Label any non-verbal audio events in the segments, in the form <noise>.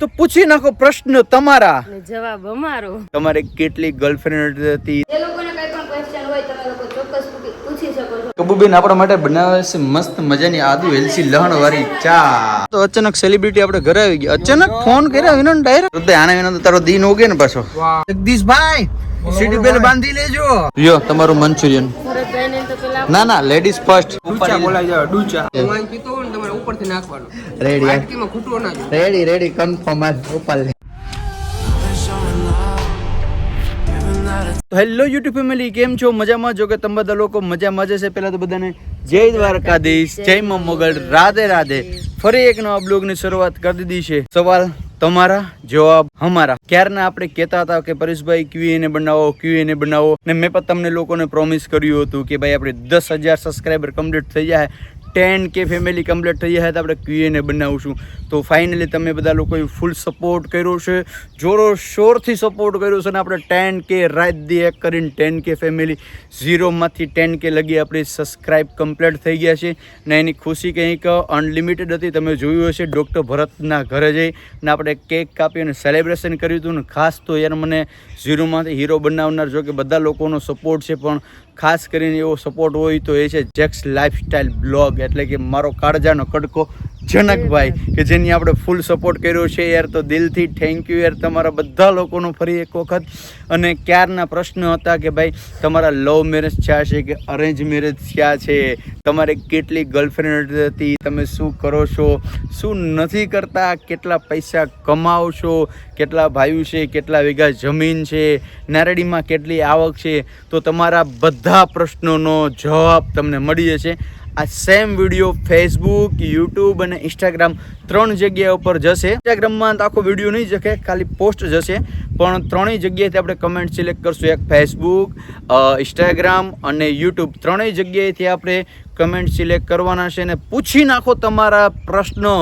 તો પૂછી નાખો પ્રશ્ન તમારા. જવાબ અમારો. તમારે કેટલી ગર્લફ્રેન્ડ હતી? એ લોકોને કઈ પણ ક્વેશ્ચન હોય તમે લોકો ચોક્કસ પૂછી- પૂછી શકો છો. કબુબેન આપણા માટે બનાવે છે મસ્ત મજાની આદુ એલસી લહણ વાળી ચા તો અચાનક સેલિબ્રિટી આપણે ઘરે આવી ગયા. અચાનક ફોન કર્યો એનો ડાયરેક્ટ તો આના એનો તારો દિન ઉગે ને પાછો. જગદીશભાઈ સીટી બેલ બાંધી લેજો. યો તમારું મંચુરિયન. ભરતભાઈને તો પેલા ના ના લેડીઝ ફર્સ્ટ ડૂચા બોલાઈ જાય ડૂચા. પીતો ઉપરથી નાખવાનું. રેડી વાટકીમાં ખૂટવો ના જોઈએ રેડી રેડી કન્ફર્મ આજ તો હેલો યુટ્યુબ ફેમિલી કેમ છો? મજામાં? જો કે તમે બધા લોકો મજામાં જ પહેલા તો બધાને જય દ્વારકાધીશ જય મા મોગલ રાધે રાધે. ફરી એક નવા બ્લોગની શરૂઆત કરી દીધી છે. સવાલ તમારા જવાબ અમારા. ક્યારના આપણે કહેતા હતા કે પરેશભાઈ ક્યુએને બનાવો ક્યુએને બનાવો. ને મેં પણ તમને લોકોને પ્રોમિસ કર્યું હતું કે ભાઈ આપણે દસ હજાર સબસ્ક્રાઈબર કમ્પ્લીટ થઈ જાય. ટેન કે ફેમિલી કમ્પ્લીટ થઈ જાય તો આપણે ક્યુએને બનાવશું. તો ફાઇનલી તમે બધા લોકોએ ફૂલ સપોર્ટ કર્યો છે. જોરો શોરથી સપોર્ટ કર્યો છે ને આપણે ટેન કે રાત દી એક કરીને ટેન કે ફેમિલી ઝીરોમાંથી ટેન કે લગી આપણી સબસ્ક્રાઇબ કમ્પ્લીટ થઈ ગયા છે. ને એની ખુશી કંઈક અનલિમિટેડ હતી. તમે જોયું હશે ડૉક્ટર ભરતના ઘરે જઈ ને આપણે કેક કાપી અને સેલિબ્રેશન કર્યું હતું ને ખાસ તો યાર મને ઝીરોમાંથી હીરો બનાવનાર જો કે બધા લોકોનો સપોર્ટ છે પણ ખાસ કરીને એવો સપોર્ટ હોય તો એ છે જેક્સ લાઇફસ્ટાઇલ બ્લોગ. એટલે કે મારો કાળજાનો કડકો જનકભાઈ, કે જેની આપણે ફૂલ સપોર્ટ કર્યો છે યાર, તો દિલથી થેન્ક યુ યાર તમારા બધા લોકોનો ફરી એક વખત. અને ક્યારના પ્રશ્ન હતા કે ભાઈ, તમારા લવ મેરેજ થયા છે કે અરેન્જ મેરેજ થયા છે? તમારે કેટલી ગર્લફ્રેન્ડ હતી? તમે શું કરો છો? શું નથી કરતા? કેટલા પૈસા કમાવો છો? કેટલા ભાઈઓ છે? કેટલા વીઘા જમીન છે? નારડીમાં કેટલી આવક છે? તો તમારા બધા પ્રશ્નોનો જવાબ તમને મળી જશે. આ સેમ વીડિયો ફેસબુક યુટ્યુબ અને ઇન્સ્ટાગ્રામ ત્રણ જગ્યા ઉપર જશે. ઇન્સ્ટાગ્રામમાં તો આખો વીડિયો નહીં જશે ખાલી પોસ્ટ જશે. પણ ત્રણેય જગ્યાએથી આપણે કમેન્ટ સિલેક્ટ કરશું. એક ફેસબુક ઇન્સ્ટાગ્રામ અને યુટ્યુબ ત્રણેય જગ્યાએથી આપણે કમેન્ટ સિલેક્ટ કરવાના છે અને પૂછી નાખો તમારા પ્રશ્નો.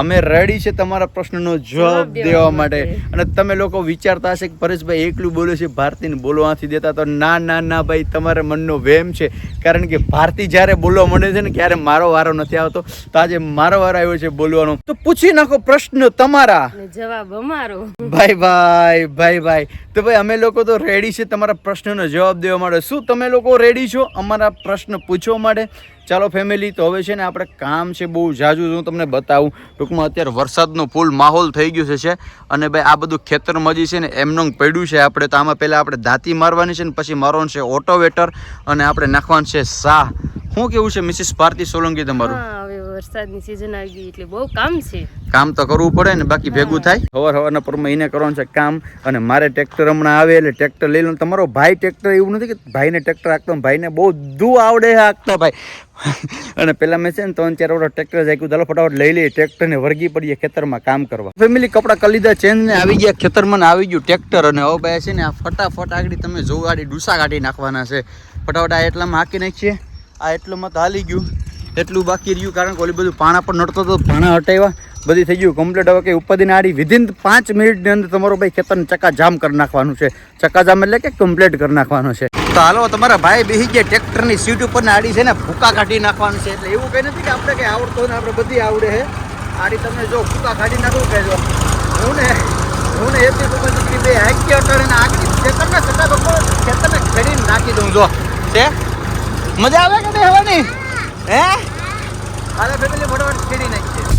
અમે રેડી છે તમારા પ્રશ્નનો જવાબ દેવા માટે. અને તમે લોકો વિચારતા હશે કે પરેશભાઈ એકલું બોલે છે ભારતીને બોલવાથી દેતા. તો ના ના ના ભાઈ તમારા મનનો વહેમ છે. કારણ કે ભારતી જ્યારે બોલવા માંડે છે ને ક્યારે મારો વારો નથી આવતો. તો આજે મારો વારો આવ્યો છે બોલવાનો. તો પૂછી નાખો પ્રશ્ન તમારા. જવાબ અમારો. ભાઈ ભાઈ ભાઈ ભાઈ. તો ભાઈ અમે લોકો તો રેડી છે તમારા પ્રશ્નનો જવાબ દેવા માટે. શું તમે લોકો રેડી છો અમારા પ્રશ્ન પૂછવા માટે? ચાલો ફેમિલી તો હવે છે ને આપણે કામ છે બહુ જાજુ હું તમને બતાવું. ટૂંકમાં અત્યારે વરસાદનો ફૂલ માહોલ થઈ ગયો છે અને ભાઈ, આ બધું ખેતરમાં જે છે ને, એમનું પડ્યું છે આપણે. તો આમાં પહેલાં આપણે દાંતી મારવાની છે ને, પછી મારવાનું છે ઓટોવેટર અને આપણે નાખવાનું છે શાહ શું કેવું છે, મિસિસ ભારતી સોલંકી તમારું? વરસાદની સિઝન આવી ગઈ એટલે બહુ કામ છે. કામ તો કરવું પડે ને બાકી ભેગું થાય. હવાર હવારના પરમાં એને કરવાનું છે કામ અને મારે ટ્રેક્ટર હમણાં આવે એટલે ટ્રેક્ટર લઈ લઉં. તમારો ભાઈ ટ્રેક્ટર એવું નથી કે ભાઈને ટ્રેક્ટર હાંકતો ભાઈને બહુ દૂ આવડે છે હાંકતા ભાઈ. અને પેલા મેં છે ને ત્રણ ચાર વર્ષ ટ્રેક્ટર જાખ્યું ચાલો ફટાફટ લઈ લઈએ ટ્રેક્ટરને વર્ગી પડીએ ખેતરમાં કામ કરવા. ફેમિલી કપડાં કરી લીધા ચેન્જ ને આવી ગયા ખેતરમાં આવી ગયું ટ્રેક્ટર અને હવે ભાઈ છે ને આ ફટાફટ આગળ તમે જોવું આડી ડૂસા કાઢી નાખવાના છે. ફટાફટ આ એટલામાં હાંકી નાખીએ. આ એટલુંમાં તો હાલી ગયું. એટલું બાકી રહ્યું કારણ કે ઓલી બધું પાણા પર નડતો હતો પાણા હટાવ્યા. બધી થઈ ગયું કમ્પ્લીટ હવે કે ઉપાધિને આડી વિધિન પાંચ મિનિટની અંદર તમારો ભાઈ ખેતરને ચકાજામ કરી નાખવાનું છે. ચકાજામ એટલે કે કમ્પ્લીટ કરી નાખવાનું છે. તો હાલો, તમારા ભાઈ બેસી ગયા ટ્રેક્ટરની સીટ ઉપર આડી છે ને ફૂકા કાઢી નાખવાનું છે. એટલે એવું કંઈ નથી કે આપણે કંઈ આવડતો ને આપણે બધી આવડે છે. આડી તમે જો ફૂકા કાઢી નાખવું કહેજો હું ને હું ને એથી ઉપર દીકરી બે હાકી અટાડે ને આગળ ખેતરને બકો ખેતરને ખેડીને નાખી દઉં. જો, છે? મજા આવે કે બેહવાની હે? હાલે ફેમિલી ફટાફટ ખેડી નાખીએ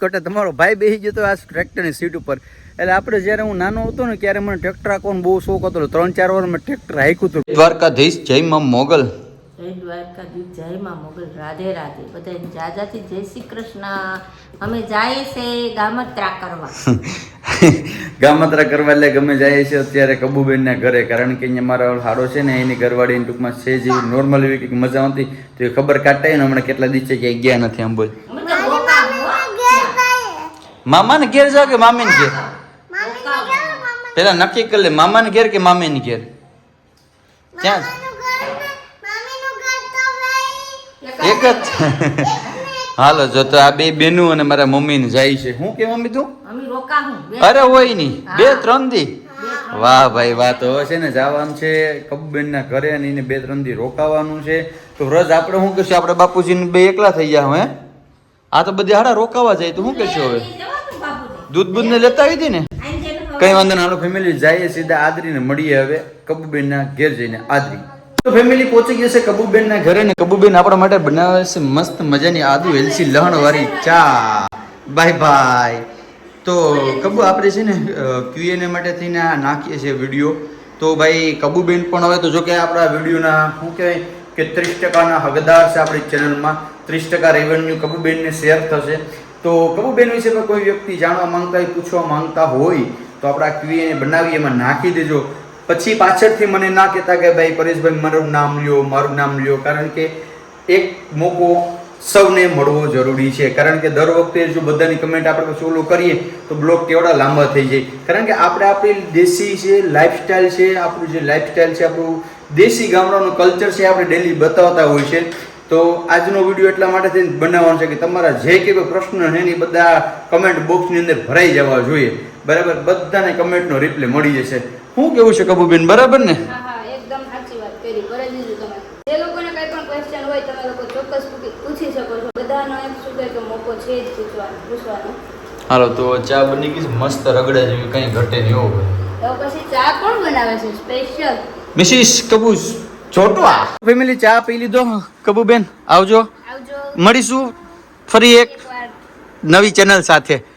કટે તમારો ભાઈ બેસી ગયો તો આ ટ્રેક્ટરની સીટ ઉપર. એટલે આપણે જ્યારે હું નાનો હતો ને ત્યારે મને ટ્રેક્ટર હાંકવાનો બહુ શોખ હતો. ત્રણ ચાર વાર મેં ટ્રેક્ટર હાંક્યું હતું. દ્વારકાધીશ જય મોગલ. જય દ્વારકાધીશ જય માં મોગલ રાધે રાધે. બધા જાજાથી જય શ્રી કૃષ્ણ. અમે જાય છે ગામત્રા કરવા. <laughs> ગામત્રા કરવા એટલે ગમે જાય છે અત્યારે કબુબેનના ઘરે કારણ કે અહીંયા મારા હાડો છે ને એની ઘરવાળી ટૂંકમાં છે જેવી નોર્મલ એવી કંઈક મજા આવતી તો એ ખબર કાઢતા ને હમણાં કેટલા દિવસે ક્યાંય ગયા નથી આમ બોલ. મામાને ઘેર જાવ કે મામીને ઘેર? પેલા નક્કી કરી લે મામાને ઘેર કે મામીને ઘેર? ક્યાં? એક જ? હાલો જો તો આ બે બેનું અને મારા મમ્મી ને જાય છે. હું કે મમ્મી તું અરે હોય નહીં બે ત્રણ દી? વાહ ભાઈ વાહ. તો હવે છે ને જવાનું છે કબુબેન ના ઘરે અને એને બે ત્રણ દી રોકાવાનું છે. તો રજ આપણે શું કહીશું આપણે બાપુજી બે એકલા થઈ ગયા હે આ તો બધી હાડા રોકાવા જાય. તો શું કહીશું હવે? દૂધ બૂધ ને લેતા આવી હતી ને? કઈ વાંધો ના ફેમિલી જઈએ સીધા આદરીને મળીએ હવે કબુબેન ના ઘેર જઈને. આદરી. ફેમિલી પહોંચી ગઈ છે કબુબેન ના ઘરે ને કબુબેન આપણા માટે બનાવે છે મસ્ત મજાની આદુ એલસી લહણ વાળી ચા. Bye bye. તો કબુ આપણે છે ને ક્યુએનએ માટે થઈને નાખીએ છીએ વીડિયો. તો ભાઈ કબુબેન પણ હવે તો જો કે આપણા વિડીયોના, શું કહેવાય, કે ત્રીસ ટકાના હકદાર છે આપણી ચેનલમાં. ત્રીસ ટકા રેવન્યુ કબુબેનને શેર થશે. તો કબુબેન વિશે પણ કોઈ વ્યક્તિ જાણવા માંગતા હોય, પૂછવા માંગતા હોય, તો આપણા ક્યુએને બનાવી એમાં નાખી દેજો. પછી પાછળથી મને ના કહેતા કે ભાઈ પરેશભાઈ, મારું નામ લ્યો, મારું નામ લ્યો, કારણ કે એક મોકો સૌને મળવો જરૂરી છે. કારણ કે દર વખતે જો બધાની કમેન્ટ આપણે ઓલું કરીએ, તો બ્લોગ કેવડા લાંબા થઈ જાય. કારણ કે આપણે આપણી દેશી છે લાઈફસ્ટાઈલ છે, આપણું જે લાઈફસ્ટાઈલ છે, આપણું દેશી ગામડાનું કલ્ચર છે, આપણે ડેલી બતાવતા હોય છે. તો આજનો વીડિયો એટલા માટે થઈને બનાવવાનો છે કે તમારા જે કે કોઈ પ્રશ્ન છે ને બધા કમેન્ટ બોક્સની અંદર ભરાઈ જવા જોઈએ. બરાબર? બધાને કમેન્ટનો રિપ્લે મળી જશે. શું કેવું છે કબુબેન? બરાબર ને? હા હા એકદમ સાચી વાત કરી. કરી દીધું તમે. જે લોકોને કઈ પણ ક્વેશ્ચન હોય તમે લોકો ચોક્કસ પૂછી- પૂછી શકો છો. બધાનો એમ શું કે મોકો છે જ પૂછવાનો પૂછવાનો. હાલો તો ચા બની ગઈ મસ્ત રગડા જેવી કંઈ ઘટે નહીં હો તો પછી ચા કોણ બનાવે છે? સ્પેશિયલ મિસિસ કબૂસ ચોટવા ફેમિલી ચા પી લીધો કબુબેન. આવજો. આવજો. મળીશું ફરી એક નવી ચેનલ સાથે.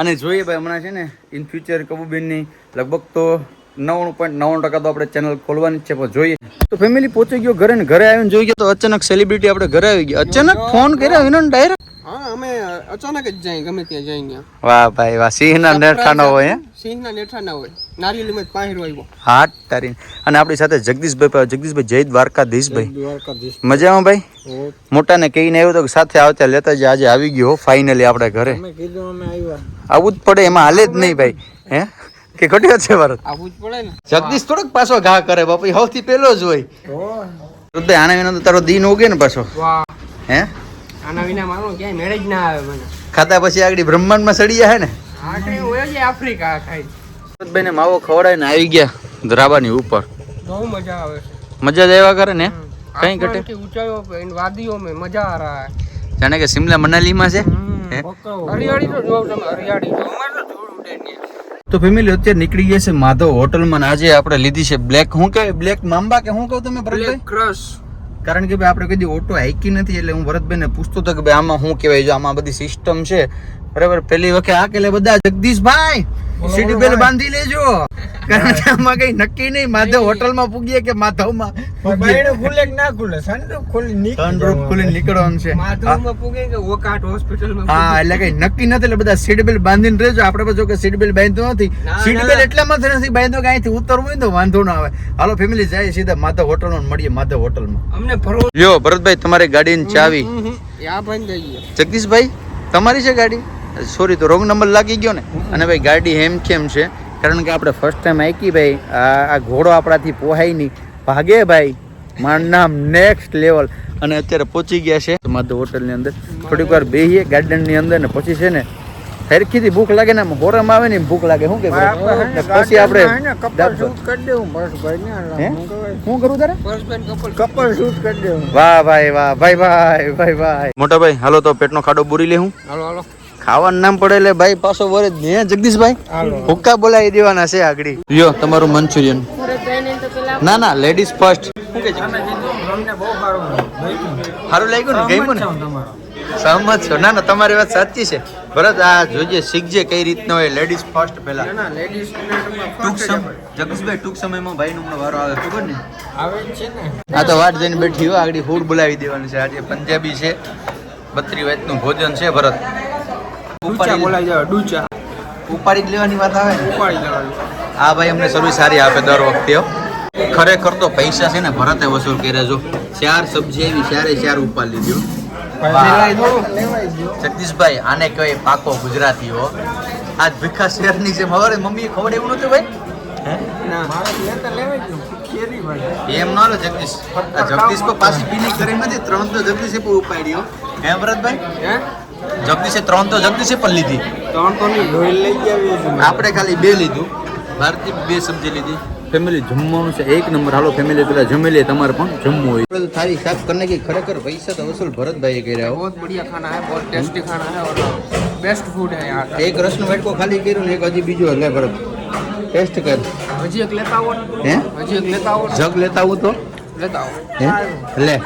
અને જોઈએ ભાઈ, હમણાં છે ને ઇન ફ્યુચર કબુબેનની લગભગ તો નવ્વાણું પોઈન્ટ નવ્વાણું ટકા તો આપણે ચેનલ ખોલવાની છે, પણ જોઈએ. તો ફેમિલી પહોંચી ગયો ઘરે ને ઘરે આવીને જોઈ ગયો તો અચાનક સેલિબ્રિટી આપણે ઘરે આવી ગયા. અચાનક ફોન કર્યો વિનો ડાયરેક્ટ અમે અચાનક જ જાય ગમે ત્યાં જાય ત્યાં. વાહ ભાઈ વાહ સિંહના નેઠાનો હોય હે? સિંહના નેઠા ના હોય. નારિયેલમાં પાહેરો આવ્યો. હાથ તારી અને આપણી સાથે જગદીશભાઈ જગદીશભાઈ જય દ્વારકાધીશભાઈ. દ્વારકાધીશ મજામાં ભાઈ? મોટાને કહીને આવ્યો તો સાથે આવતા લેતા જ આજે આવી ગયો ફાઇનલી આપણે ઘરે. કીધું અમે આવ્યા. આવું જ પડે એમાં હાલે જ નહીં ભાઈ હે? કે ઘટ્યો છે ભારત આવું જ પડે ને. જગદીશ થોડોક પાછો ઘા કરે બાપા સૌથી પહેલો જ હોય. હૃદય આને તારો દિન ઉગે ને પાછો. હે? આના વિના મારું ક્યાંય મેળે ના આવે મને. ખાતા પછી આગળ બ્રહ્માંડમાં સડી જાય ને? હા હોય છે આફ્રિકા ખાઈ. ભરતભાઈને માવો ખવડાય ને આવી ગયા ધરાબાની ઉપર. બહુ મજા આવે છે. મજા જ કરે ને? કઈ ઘટે? ઊંચાઈઓ પર વાદીઓ મે મજા આ રહા હે જાણે કે સિમલા મનાલીમાં છે? હરિયાળી તો જોવ તમે હરિયાળી તો. અમાર તો ધૂળ ઉડે નહીં. તો ફેમિલી અત્યારે નીકળી ગયા છે માધવ હોટલમાં આજે આપણે લીધી છે બ્લેક હું કે બ્લેક મામ્બા કે હું કહું તમે બ્લેક ક્રશ કારણ કે ભાઈ, આપણે કદી ઓટો હાઈકી નથી, એટલે હું ભરતભાઈને પૂછતો હતો કે ભાઈ, આમાં શું કહેવાય? જો આમાં બધી સિસ્ટમ છે. બરાબર? પેલી વખતે આ કે બધા જગદીશભાઈ! સીટ બેલ બાંધી લેજો. કારણ કે આમાં કઈ નક્કી નહીં. માધવ હોટલમાં પૂગીએ કે માધવમાં સનરૂફ ખોલીને નીકળવાનું છે. માધવમાં પૂગે કે ઓકાટ હોસ્પિટલમાં હા, એટલે કઈ નક્કી નથી એટલે બધા સીટ બેલ બાંધીને રહેજો. આપણે જો કે સીટ બેલ બાંધતો નથી. ના, સીટ બેલ એટલા માટે નથી બાંધતો કે અહીંથી ઉતરવું હોય ને તો વાંધો ના આવે. હાલો ફેમિલી જાય સીધા માધવ હોટલમાં મળીએ માધવ હોટલમાં. અમને ભરો યો ભરતભાઈ તમારી ગાડીની ચાવી. યા બંધ જગદીશભાઈ તમારી છે ગાડી? સોરી તો રોંગ નંબર લાગી ગયો ને? અને ભાઈ ગાડી હેમ કેમ છે. કારણ કે આપણે ફર્સ્ટ ટાઈમ આકી ભાઈ. આ ઘોડો આપણાથી પોહાય નહીં. ભાગે ભાઈ. મારું નામ નેક્સ્ટ લેવલ અને અત્યારે પહોંચી ગયા છે. માધવ હોટલની અંદર. થોડીક વાર બેહીએ ગાર્ડનની અંદર ને પછી છે ને હરખીથી ભૂખ લાગે ને આમ હોરમ આવે ને ભૂખ લાગે. શું કે પછી આપણે શું કરું તારે? કપલ કપલ શૂટ કરી દેવું. વાહ ભાઈ વાહ ભાઈ ભાઈ ભાઈ ભાઈ. મોટા ભાઈ હાલો તો પેટનો ખાડો બુરી લે હું. હાલો હાલો. ખાવાનું નામ પડે એટલે ભાઈ પાછો વરે ને હે જગદીશભાઈ. હુક્કા બોલાવી દેવાના છે આગળ. લ્યો તમારું મંચુરિયન ના ના લેડીઝ ફર્સ્ટ સારું લાગ્યું ને? ગયું ને? સહમત છો? ના ના તમારી વાત સાચી છે. ભરત આ જોજે શીખજે કઈ રીતનો હોય લેડીઝ ફર્સ્ટ પહેલા. ટૂંક સમય જગદીશભાઈ ટૂંક સમયમાં ભાઈ નો વારો આવે ખબર ને? આવે છે ને. આ તો વાટ જઈને બેઠી હોય આગળ હુડ બોલાવી દેવાનું છે. આજે પંજાબી છે બત્રી વાતનું ભોજન છે ભરત. ડૂચા બોલાઈ જાવ ડૂચા. ઉપાડી જ લેવાની વાત આવે ઉપાડી લેવાની. આ ભાઈ અમને સર્વિસ સારી આપે દર વખતે ખરેખર તો પૈસા છે ને ભરતે વસૂલ કર્યા જો. ચાર સબ્જી આવી ચારે ચાર ઉપાડી લીધો જગદીશભાઈ આને કહેવાય પાકો ગુજરાતીઓ આ આજ ભીખા શેરની જેમ હવે મમ્મીએ ખબર એવું નતું ભાઈ. એમ ન લો જગદીશ. જગદીશ પર પાછી પીની કરી નથી ત્રણ તો જગદીશ પર ઉપાડ્યો હે. ભરતભાઈ હે? જગદીશે ત્રણ તો જગદીશે પણ લીધી ત્રણ તો લઈ ગયા આપણે ખાલી બે લીધું ભારતી બે સબ્જી લીધી ફેમિલી જમવાનું છે એક નંબર હાલો ફેમિલી પેલા જમી લે તમારે પણ જમવું હોય થાળી સાફ કરને કે ખરેખર પૈસા તો વસૂલ ભરતભાઈએ કર્યા બહુ બઢિયા ખાના હે બહુ ટેસ્ટી ખાના હે ઓર બેસ્ટ ફૂડ હે યાર એક રસનો વેટકો ખાલી કર્યો ને એક હજી બીજો લે ભરત ટેસ્ટ કર હજી એક લેતા આવો હે હજી એક લેતા આવો જગ લેતા આવો તો લેતા આવો હે લે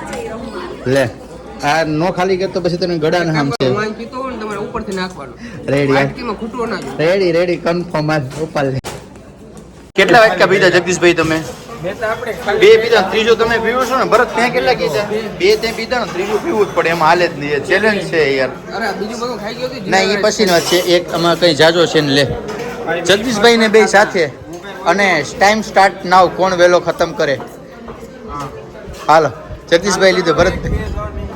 લે આ નો ખાલી કરતો પછી તને ગળાને હામ છે. વાઈન પીતો હોય ને તમારે ઉપરથી નાખવાનું. રેડી વાટકીમાં ખૂટવો ના રેડી રેડી કન્ફર્મ આ ઉપર કેટલા વાટકા પીધા જગદીશભાઈ તમે? બે પીધા ત્રીજો તમે પીવો છો ને? ભરત ત્યાં કેટલા કીધા? બે ત્યાં પીધા ને ત્રીજું પીવું જ પડે એમાં હાલે જ નહીં. ચેલેન્જ છે યાર. અરે આ બીજું બધું ખાઈ ગયો ના એ પછી વાત છે. એક આમાં કઈ જાજો છે ને લે. જગદીશભાઈ ને બે સાથે. અને ટાઈમ સ્ટાર્ટ નાવ કોણ વેલો ખતમ કરે? હાલો જગદીશભાઈ લીધો ભરત.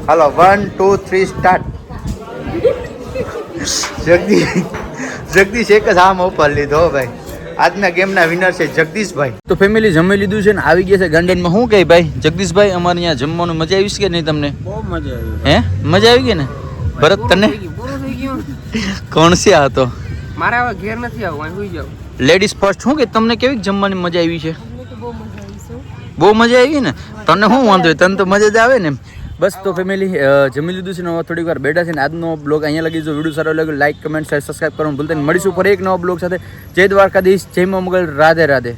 હાલો one two three start Jagdish Jagdish એક જ આમ ઓફર લીધો ભાઈ. આજના ગેમના વિનર છે જગદીશભાઈ. તો ફેમિલી જમી લીધું છે ને આવી ગયા છે ગાર્ડનમાં. શું કહે ભાઈ? જગદીશભાઈ અમારે અહીંયા જમવાનું મજા આવી છે કે નહીં તમને? બહુ મજા આવી હે? મજા આવી ગઈ ને? ભરત તને? પૂરું થઈ ગયું. કોણ છે આ તો? મારે હવે ઘેર નથી અહીં સુઈ જાવ લેડીઝ ફર્સ્ટ શું કે તમને કેવી જમવાની મજા આવી છે? બહુ મજા આવી ને? તને શું વાંધો હોય? તને તો મજા જ આવે ને બસ તો ફેમિલી જમી લીધું છે, નવા થોડીક વાર બેઠા છે ને આજનો બ્લોગ અહીંયા લગી જો વીડિયો સારો લાગ્યો લાઈક કમેન્ટ શેર સબસ્ક્રાઈબ કરવાનું ભૂલતા નહીં. મળીશું ફરી એક નવા બ્લોગ સાથે. જય દ્વારકાધીશ, જય મોગલ, રાધે રાધે.